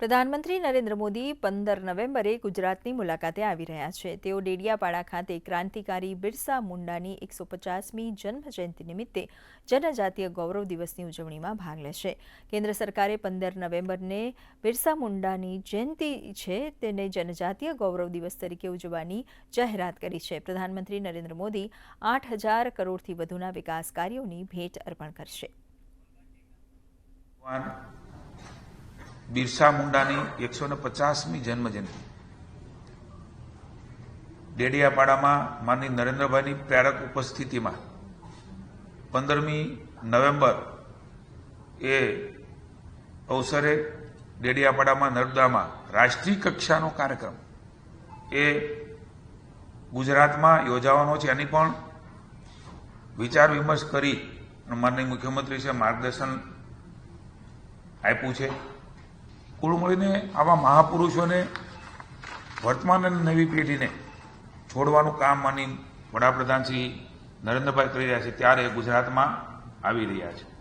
પ્રધાનમંત્રી નરેન્દ્ર મોદી પંદર નવેમ્બરે ગુજરાતની મુલાકાતે આવી રહ્યા છે. તેઓ ડેડિયાપાડા ખાતે ક્રાંતિકારી બિરસા મુંડાની એકસો પચાસમી જન્મજયંતિ નિમિત્તે જનજાતીય ગૌરવ દિવસની ઉજવણીમાં ભાગ લેશે. કેન્દ્ર સરકારે પંદર નવેમ્બરને બિરસા મુંડાની જયંતિ છે તેને જનજાતીય ગૌરવ દિવસ તરીકે ઉજવવાની જાહેરાત કરી છે. પ્રધાનમંત્રી નરેન્દ્ર મોદી આઠ હજાર કરોડથી વધુના વિકાસ કાર્યોની ભેટ અર્પણ કરશે. બિરસા મુંડાની એકસો ને પચાસમી જન્મજયંતિ. ડેડિયાપાડામાં માનની નરેન્દ્રભાઈની પ્રેરક ઉપસ્થિતિમાં પંદરમી નવેમ્બર એ અવસરે ડેડિયાપાડામાં નર્મદામાં રાષ્ટ્રીય કક્ષાનો કાર્યક્રમ એ ગુજરાતમાં યોજાવાનો છે. એની પણ વિચાર વિમર્શ કરી માનનીય મુખ્યમંત્રી છે માર્ગદર્શન આપ્યું છે. કુલ મળીને આવા મહાપુરુષોને, વર્તમાન અને નવી પેઢીને છોડવાનું કામ માની વડાપ્રધાન શ્રી નરેન્દ્રભાઈ કરી રહ્યા છે, ત્યારે ગુજરાતમાં આવી રહ્યા છે.